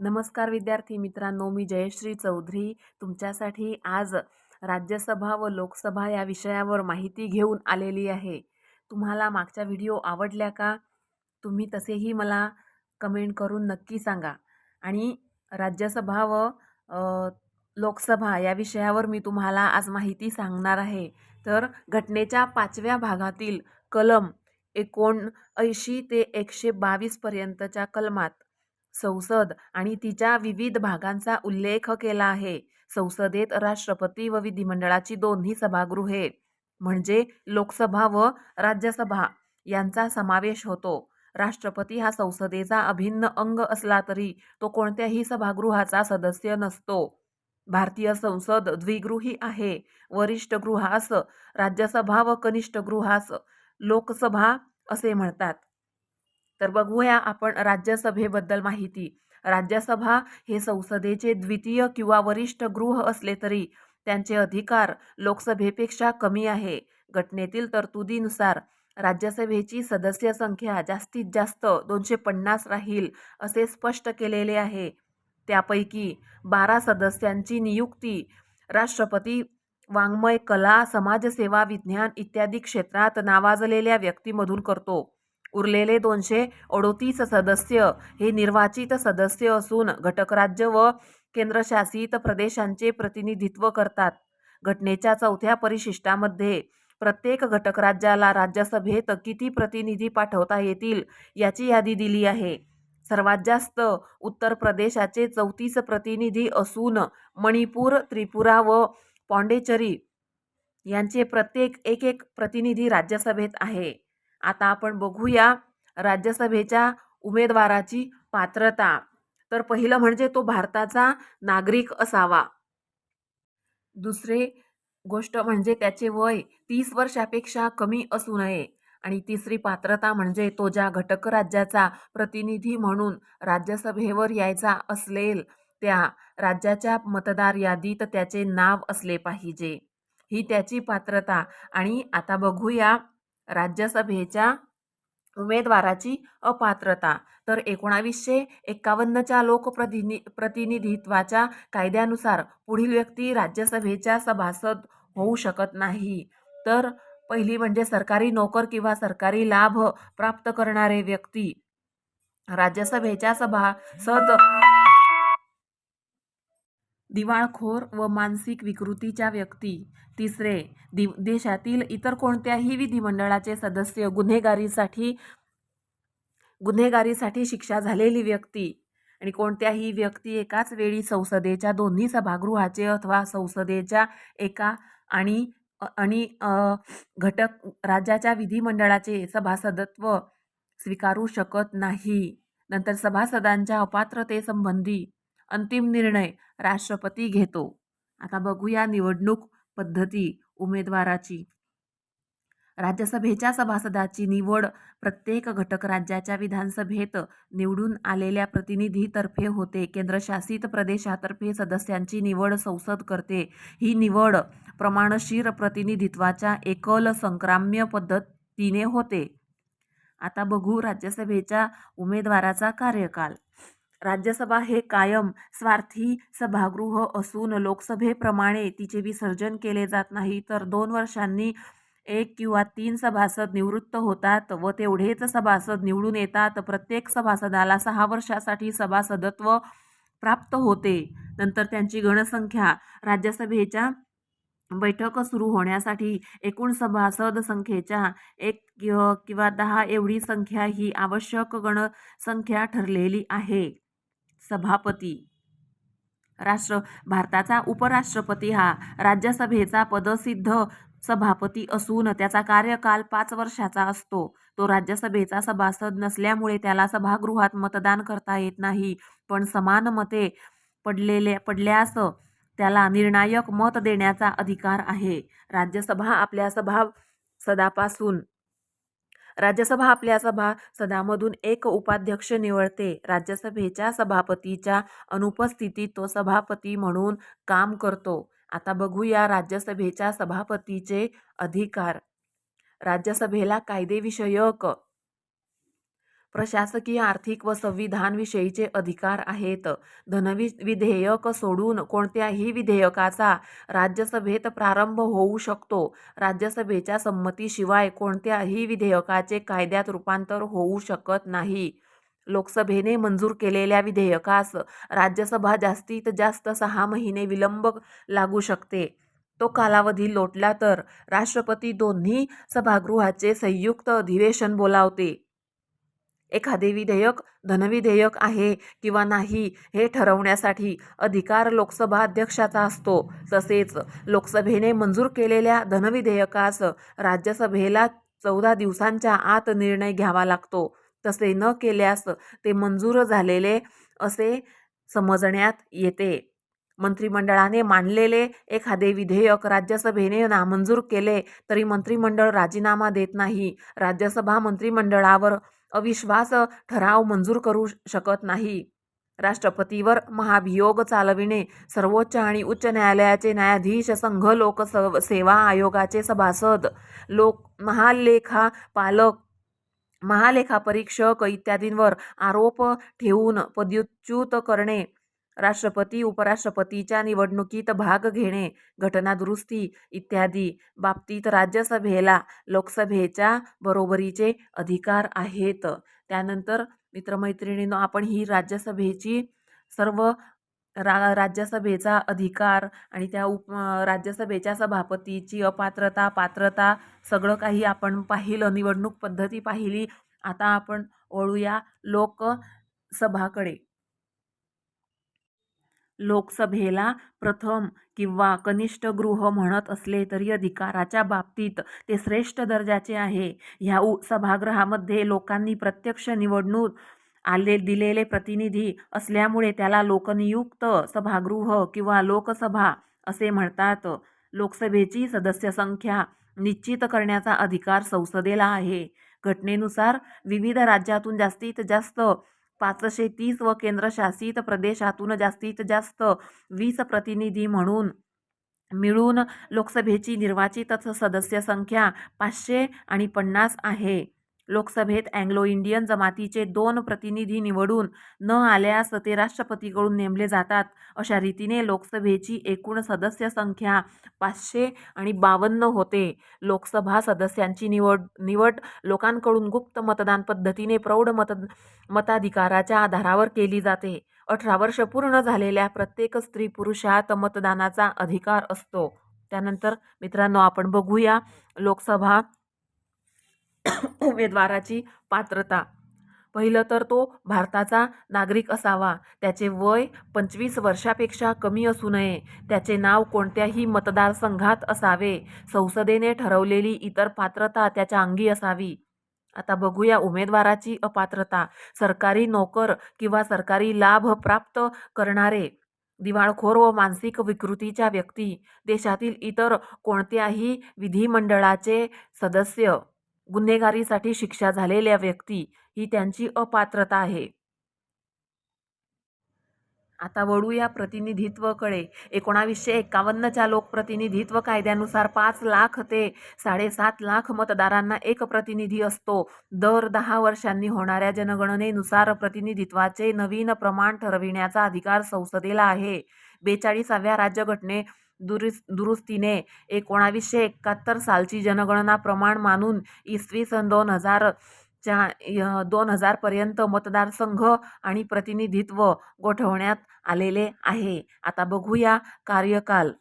नमस्कार विद्यार्थी मित्रांनो मी जयश्री चौधरी. तुमच्यासाठी आज राज्यसभा व लोकसभा या विषयावर माहिती घेऊन आलेली आहे. तुम्हाला मागच्या व्हिडिओ आवडल्या का? तुम्ही तसेही मला कमेंट करून नक्की सांगा. आणि राज्यसभा व लोकसभा या विषयावर मी तुम्हाला आज माहिती सांगणार आहे. तर घटनेच्या पाचव्या भागातील कलम एकोणऐंशी ते एकशे बावीसपर्यंतच्या कलमात संसद आणि तिच्या विविध भागांचा उल्लेख केला आहे. संसदेत राष्ट्रपती व विधिमंडळाची दोन्ही सभागृहे म्हणजे लोकसभा व राज्यसभा यांचा समावेश होतो. राष्ट्रपती हा संसदेचा अभिन्न अंग असला तरी तो कोणत्याही सभागृहाचा सदस्य नसतो. भारतीय संसद द्विगृही आहे. वरिष्ठ गृहास राज्यसभा व कनिष्ठ गृहास लोकसभा असे म्हणतात. तर बघूया आपण राज्यसभेबद्दल माहिती. राज्यसभा हे संसदेचे द्वितीय किंवा वरिष्ठ गृह असले तरी त्यांचे अधिकार लोकसभेपेक्षा कमी आहे. घटनेतील तरतुदीनुसार राज्यसभेची सदस्य संख्या जास्तीत जास्त दोनशे पन्नास राहील असे स्पष्ट केलेले आहे. त्यापैकी बारा सदस्यांची नियुक्ती राष्ट्रपती वाङ्मय कला समाजसेवा विज्ञान इत्यादी क्षेत्रात नावाजलेल्या व्यक्तीमधून करतो. उरलेले दोनशे अडोतीस सदस्य हे निर्वाचित सदस्य असून घटकराज्य व केंद्रशासित प्रदेशांचे प्रतिनिधित्व करतात. घटनेच्या चौथ्या परिशिष्टामध्ये प्रत्येक घटकराज्याला राज्यसभेत किती प्रतिनिधी पाठवता येतील याची यादी दिली आहे. सर्वात जास्त उत्तर प्रदेशाचे चौतीस प्रतिनिधी असून मणिपूर त्रिपुरा व पॉंडेचरी यांचे प्रत्येक एक एक प्रतिनिधी राज्यसभेत आहे. आता आपण बघूया राज्यसभेच्या उमेदवाराची पात्रता. तर पहिलं म्हणजे तो भारताचा नागरिक असावा. दुसरे गोष्ट म्हणजे त्याचे वय तीस वर्षापेक्षा कमी असू नये. आणि तिसरी पात्रता म्हणजे तो ज्या घटक राज्याचा प्रतिनिधी म्हणून राज्यसभेवर यायचा असेल त्या राज्याच्या मतदार यादीत त्याचे नाव असले पाहिजे. ही त्याची पात्रता. आणि आता बघूया राज्यसभेच्या उमेदवाराची अपात्रता. तर एकोणावीसशे एकावन्नच्या लोकप्रतिनि प्रतिनिधित्वाच्या कायद्यानुसार पुढील व्यक्ती राज्यसभेच्या सभासद होऊ शकत नाही. तर पहिली म्हणजे सरकारी नोकर किंवा सरकारी लाभ प्राप्त करणारे व्यक्ती. राज्यसभेच्या सभासद दिवाळखोर व मानसिक विकृतीच्या व्यक्ती. तिसरे दि देशातील इतर कोणत्याही विधिमंडळाचे सदस्य गुन्हेगारीसाठी गुन्हेगारीसाठी शिक्षा झालेली व्यक्ती. आणि कोणत्याही व्यक्ती एकाच वेळी संसदेच्या दोन्ही सभागृहाचे अथवा संसदेच्या एका आणि आणि घटक राज्याच्या विधिमंडळाचे सभासदत्व स्वीकारू शकत नाही. नंतर सभासदांच्या अपात्रतेसंबंधी अंतिम निर्णय राष्ट्रपती घेतो. आता बघूया निवडणूक पद्धती उमेदवाराची. राज्यसभेच्या सभासदाची निवड प्रत्येक घटक राज्याच्या विधानसभेत निवडून आलेल्या प्रतिनिधीतर्फे होते. केंद्रशासित प्रदेशातर्फे सदस्यांची निवड संसद करते. ही निवड प्रमाणशीर प्रतिनिधित्वाच्या एकल संक्राम्य पद्धतीने होते. आता बघू राज्यसभेच्या उमेदवाराचा कार्यकाल. राज्यसभा हे कायम स्वार्थी सभागृह असून लोकसभेप्रमाणे तिचे विसर्जन केले जात नाही तर दोन वर्षांनी एक किंवा तीन सभासद निवृत्त होतात व तेवढेच सभासद निवडून येतात. प्रत्येक सभासदाला सहा वर्षासाठी सभासदत्व प्राप्त होते. नंतर त्यांची गणसंख्या राज्यसभेच्या बैठक सुरू होण्यासाठी एकूण सभासद संख्येच्या एक किंवा दहा एवढी संख्या ही आवश्यक गणसंख्या ठरलेली आहे. सभापती. राष्ट्र भारताचा उपराष्ट्रपती हा राज्यसभेचा पदसिद्ध सभापती असून त्याचा कार्यकाल पाच वर्षाचा असतो. तो राज्यसभेचा सभासद नसल्यामुळे त्याला सभागृहात मतदान करता येत नाही पण समान मते पडलेले पडल्यास त्याला निर्णायक मत देण्याचा अधिकार आहे. राज्यसभा आपल्या सभा सदापासून राज्यसभा आपल्या सभा सदामधून एक उपाध्यक्ष निवडते. राज्यसभेच्या सभापतीच्या अनुपस्थितीत तो सभापती म्हणून काम करतो. आता बघूया राज्यसभेच्या सभापतीचे अधिकार. राज्यसभेला कायदेविषयक प्रशासकीय आर्थिक व संविधानविषयीचे अधिकार आहेत. धनवि विधेयक सोडून कोणत्याही विधेयकाचा राज्यसभेत प्रारंभ होऊ शकतो. राज्यसभेच्या संमतीशिवाय कोणत्याही विधेयकाचे कायद्यात रूपांतर होऊ शकत नाही. लोकसभेने मंजूर केलेल्या विधेयकास राज्यसभा जास्तीत जास्त सहा महिने विलंब लागू शकते. तो कालावधी लोटला तर राष्ट्रपती दोन्ही सभागृहाचे संयुक्त अधिवेशन बोलावते. एखादे विधेयक धनविधेयक आहे किंवा नाही हे ठरवण्यासाठी अधिकार लोकसभा अध्यक्षाचा असतो. तसेच लोकसभेने मंजूर केलेल्या धनविधेयकास राज्यसभेला चौदा दिवसांच्या आत निर्णय घ्यावा लागतो. तसे न केल्यास ते मंजूर झालेले असे समजण्यात येते. मंत्रिमंडळाने मांडलेले एखादे विधेयक राज्यसभेने नामंजूर केले तरी मंत्रिमंडळ राजीनामा देत नाही. राज्यसभा मंत्रिमंडळावर अविश्वास ठराव मंजूर करू शकत नाही. राष्ट्रपतीवर महाभियोग चालविणे सर्वोच्च आणि उच्च न्यायालयाचे न्यायाधीश संघ लोकसेवा आयोगाचे सभासद लोक महालेखा पालक महालेखापरीक्षक इत्यादींवर आरोप ठेवून पदच्युत करणे. राष्ट्रपती उपराष्ट्रपतीच्या निवडणुकीत भाग घेणे घटनादुरुस्ती इत्यादी बाबतीत राज्यसभेला लोकसभेच्या बरोबरीचे अधिकार आहेत. त्यानंतर मित्रमैत्रिणींनो आपण ही राज्यसभेची सर्व रा राज्यसभेचा अधिकार आणि त्या उप राज्यसभेच्या सभापतीची अपात्रता पात्रता सगळं काही आपण पाहिलं निवडणूक पद्धती पाहिली. आता आपण वळूया लोकसभाकडे. लोकसभेला प्रथम किंवा कनिष्ठ गृह म्हणत असले तरी अधिकाराच्या बाबतीत ते श्रेष्ठ दर्जाचे आहे. ह्या उ सभागृहामध्ये लोकांनी प्रत्यक्ष निवडणूक आले दिलेले प्रतिनिधी असल्यामुळे त्याला लोकनियुक्त सभागृह किंवा लोकसभा असे म्हणतात. लोकसभेची सदस्य संख्या निश्चित करण्याचा अधिकार संसदेला आहे. घटनेनुसार विविध राज्यातून जास्तीत जास्त पाचशे तीस व केंद्रशासित प्रदेशातून जास्तीत जास्त वीस प्रतिनिधी म्हणून मिळून लोकसभेची निर्वाचित सदस्य संख्या पाचशे आणि पन्नास आहे. लोकसभेत अँग्लो इंडियन जमातीचे दोन प्रतिनिधी निवडून न आल्यास ते राष्ट्रपतीकडून नेमले जातात. अशा रीतीने लोकसभेची एकूण सदस्य संख्या पाचशे आणि बावन्न होते. लोकसभा सदस्यांची निवड निवड लोकांकडून गुप्त मतदान पद्धतीने प्रौढ मत मताधिकाराच्या आधारावर केली जाते. अठरा वर्ष पूर्ण झालेल्या प्रत्येक स्त्री पुरुषात मतदानाचा अधिकार असतो. त्यानंतर मित्रांनो आपण बघूया लोकसभा उमेदवाराची पात्रता. पहिलं तर तो भारताचा नागरिक असावा. त्याचे वय पंचवीस वर्षापेक्षा कमी असू नये. त्याचे नाव कोणत्याही मतदारसंघात असावे. संसदेने ठरवलेली इतर पात्रता त्याच्या अंगी असावी. आता बघूया उमेदवाराची अपात्रता. सरकारी नोकर किंवा सरकारी लाभ प्राप्त करणारे दिवाळखोर व मानसिक विकृतीच्या व्यक्ती देशातील इतर कोणत्याही विधिमंडळाचे सदस्य गुन्हेगारीसाठी शिक्षा झालेल्या व्यक्ती ही त्यांची अपात्रता आहे. आता वळूया प्रतिनिधित्वकडे. एकोणावीसशे एकावन्नच्या लोकप्रतिनिधित्व कायद्यानुसार पाच लाख ते साडेसात लाख मतदारांना एक प्रतिनिधी असतो. दर दहा वर्षांनी होणाऱ्या जनगणनेनुसार प्रतिनिधित्वाचे नवीन प्रमाण ठरविण्याचा अधिकार संसदेला आहे. बेचाळीसाव्या राज्यघटने दुरुस् दुरुस्तीने एकोणावीसशे एकाहत्तर सालची जनगणना प्रमाण मानून इसवी सन दोन हजार च्या दोन हजारपर्यंत मतदारसंघ आणि प्रतिनिधित्व गोठवण्यात आलेले आहे. आता बघूया कार्यकाल.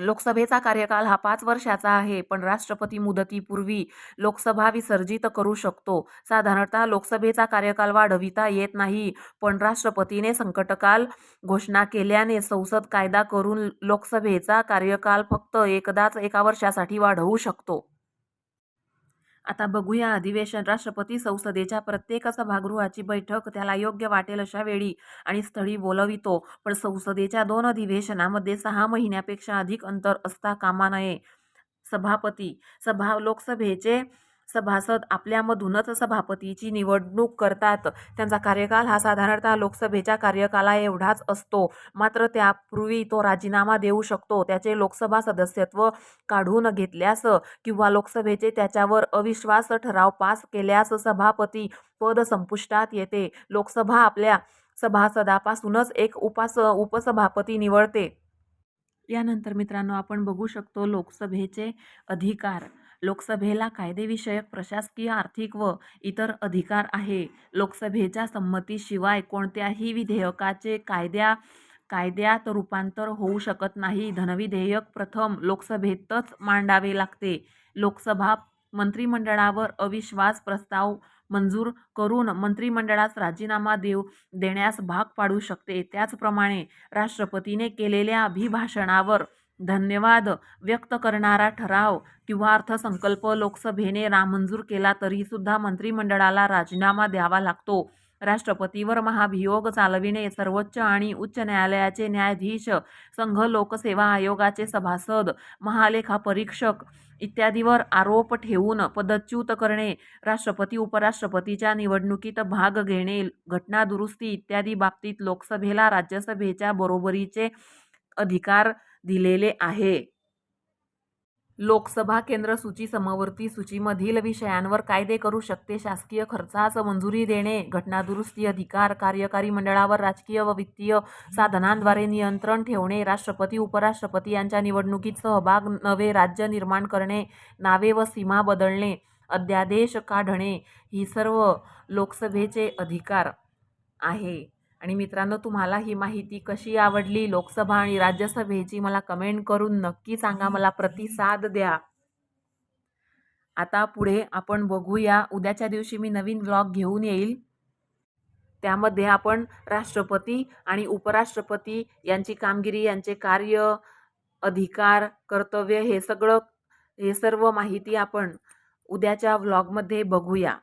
लोकसभेचा कार्यकाल हा पाच वर्षाचा आहे पण राष्ट्रपती मुदतीपूर्वी लोकसभा विसर्जित करू शकतो. साधारणतः लोकसभेचा कार्यकाल वाढविता येत नाही पण राष्ट्रपतीने संकटकाल घोषणा केल्याने संसद कायदा करून लोकसभेचा कार्यकाल फक्त एकदाच एका वर्षासाठी वाढवू शकतो. आता बघूया अधिवेशन राष्ट्रपती संसदेच्या प्रत्येक सभागृहाची बैठक त्याला योग्य वाटेल अशा वेळी आणि स्थळी बोलवितो. पण संसदेच्या दोन अधिवेशनामध्ये सहा महिन्यापेक्षा अधिक अंतर असता कामा नये. सभापती सभा लोकसभेचे सभासद आपल्यामधूनच सभापतीची निवडणूक करतात. त्यांचा कार्यकाल हा साधारणतः लोकसभेच्या कार्यकाला एवढाच असतो. मात्र त्यापूर्वी तो राजीनामा देऊ शकतो. त्याचे लोकसभा सदस्यत्व काढून घेतल्यास किंवा लोकसभेचे त्याच्यावर अविश्वास ठराव पास केल्यास सभापती पद संपुष्टात येते. लोकसभा आपल्या सभासदापासूनच एक उपास उपसभापती निवडते. यानंतर मित्रांनो आपण बघू शकतो लोकसभेचे अधिकार. लोकसभेला कायदेविषयक प्रशासकीय आर्थिक व इतर अधिकार आहे. लोकसभेच्या संमतीशिवाय कोणत्याही विधेयकाचे कायद्या कायद्यात रूपांतर होऊ शकत नाही. धनविधेयक प्रथम लोकसभेतच मांडावे लागते. लोकसभा मंत्रिमंडळावर अविश्वास प्रस्ताव मंजूर करून मंत्रिमंडळास राजीनामा देऊ देण्यास भाग पाडू शकते. त्याचप्रमाणे राष्ट्रपतीने केलेल्या अभिभाषणावर धन्यवाद व्यक्त करणारा ठराव किंवा अर्थसंकल्प लोकसभेने नामंजूर केला तरीसुद्धा मंत्रिमंडळाला राजीनामा द्यावा लागतो. राष्ट्रपतीवर महाभियोग चालविणे सर्वोच्च आणि उच्च न्यायालयाचे न्यायाधीश संघ लोकसेवा आयोगाचे सभासद महालेखापरीक्षक इत्यादीवर आरोप ठेवून पदच्युत करणे राष्ट्रपती उपराष्ट्रपतीच्या निवडणुकीत भाग घेणे घटना दुरुस्ती इत्यादी बाबतीत लोकसभेला राज्यसभेच्या बरोबरीचे अधिकार दिलेले आहे. लोकसभा केंद्र सूची समवर्ती सूचीमधील विषयांवर कायदे करू शकते. शासकीय खर्चास मंजुरी देणे घटनादुरुस्ती अधिकार कार्यकारी मंडळावर राजकीय व वित्तीय साधनांद्वारे नियंत्रण ठेवणे राष्ट्रपती उपराष्ट्रपती यांच्या निवडणुकीत सहभाग नवे राज्य निर्माण करणे नावे व सीमा बदलणे अध्यादेश काढणे ही सर्व लोकसभेचे अधिकार आहे. आणि मित्रांनो तुम्हाला ही माहिती कशी आवडली लोकसभा आणि राज्यसभेची मला कमेंट करून नक्की सांगा मला प्रतिसाद द्या. आता पुढे आपण बघूया उद्याच्या दिवशी मी नवीन व्लॉग घेऊन येईल. त्यामध्ये आपण राष्ट्रपती आणि उपराष्ट्रपती यांची कामगिरी यांचे कार्य अधिकार कर्तव्य हे सगळं हे सर्व माहिती आपण उद्याच्या व्लॉगमध्ये बघूया.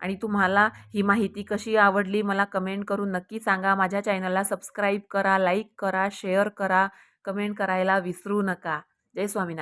आणि तुम्हाला ही माहिती कशी आवडली मला कमेंट करून नक्की सांगा. माझ्या चॅनलला सबस्क्राईब करा लाईक करा शेअर करा कमेंट करायला विसरू नका. जय स्वामीनारायण